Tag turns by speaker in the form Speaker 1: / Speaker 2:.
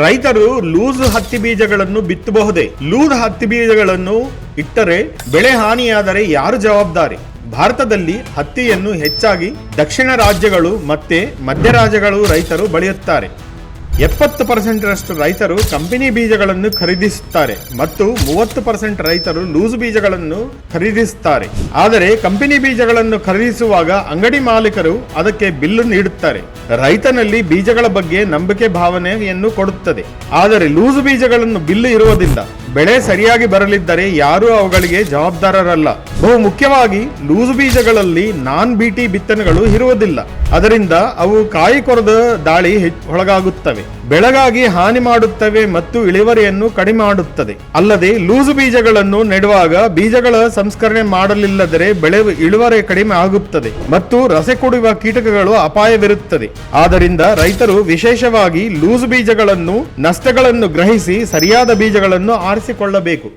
Speaker 1: ರೈತರು ಲೂಸ್ ಹತ್ತಿ ಬೀಜಗಳನ್ನು ಬಿತ್ತಬಹುದೇ? ಲೂಸ್ ಹತ್ತಿ ಬೀಜಗಳನ್ನು ಇಟ್ಟರೆ ಬೆಳೆ ಹಾನಿಯಾದರೆ ಯಾರು ಜವಾಬ್ದಾರಿ? ಭಾರತದಲ್ಲಿ ಹತ್ತಿಯನ್ನು ಹೆಚ್ಚಾಗಿ ದಕ್ಷಿಣ ರಾಜ್ಯಗಳು ಮತ್ತೆ ಮಧ್ಯ ರಾಜ್ಯಗಳು ರೈತರು ಬೆಳೆಯುತ್ತಾರೆ. ಎಪ್ಪತ್ತು ಪರ್ಸೆಂಟ್ರಷ್ಟು ರೈತರು ಕಂಪನಿ ಬೀಜಗಳನ್ನು ಖರೀದಿಸುತ್ತಾರೆ ಮತ್ತು ಮೂವತ್ತು ಪರ್ಸೆಂಟ್ ರೈತರು ಲೂಸ್ ಬೀಜಗಳನ್ನು ಖರೀದಿಸುತ್ತಾರೆ. ಆದರೆ ಕಂಪನಿ ಬೀಜಗಳನ್ನು ಖರೀದಿಸುವಾಗ ಅಂಗಡಿ ಮಾಲೀಕರು ಅದಕ್ಕೆ ಬಿಲ್ಲು ನೀಡುತ್ತಾರೆ. ರೈತನಲ್ಲಿ ಬೀಜಗಳ ಬಗ್ಗೆ ನಂಬಿಕೆ ಭಾವನೆಯನ್ನು ಕೊಡುತ್ತದೆ. ಆದರೆ ಲೂಸ್ ಬೀಜಗಳನ್ನು ಬಿಲ್ಲು ಇರುವುದಿಲ್ಲ. ಬೆಳೆ ಸರಿಯಾಗಿ ಬರಲಿದ್ದರೆ ಯಾರೂ ಅವುಗಳಿಗೆ ಜವಾಬ್ದಾರರಲ್ಲ. ಬಹು ಮುಖ್ಯವಾಗಿ ಲೂಸ್ ಬೀಜಗಳಲ್ಲಿ ನಾನ್ ಬಿಟಿ ಬಿತ್ತನೆಗಳು ಇರುವುದಿಲ್ಲ. ಅದರಿಂದ ಅವು ಕಾಯಿ ಕೊರದ ದಾಳಿ ಒಳಗಾಗುತ್ತವೆ. ಬೆಳೆಗಾಗಿ ಹಾನಿ ಮಾಡುತ್ತವೆ ಮತ್ತು ಇಳುವರಿಯನ್ನು ಕಡಿಮೆ ಮಾಡುತ್ತದೆ. ಅಲ್ಲದೆ ಲೂಸು ಬೀಜಗಳನ್ನು ನೆಡುವಾಗ ಬೀಜಗಳ ಸಂಸ್ಕರಣೆ ಮಾಡಲಿಲ್ಲದರೆ ಬೆಳೆ ಇಳುವರಿ ಕಡಿಮೆ ಆಗುತ್ತದೆ ಮತ್ತು ರಸೆ ಕುಡಿಯುವ ಕೀಟಕಗಳು ಅಪಾಯವಿರುತ್ತದೆ. ಆದ್ದರಿಂದ ರೈತರು ವಿಶೇಷವಾಗಿ ಲೂಸು ಬೀಜಗಳನ್ನು, ನಷ್ಟಗಳನ್ನು ಗ್ರಹಿಸಿ ಸರಿಯಾದ ಬೀಜಗಳನ್ನು ಆರಿಸಿಕೊಳ್ಳಬೇಕು.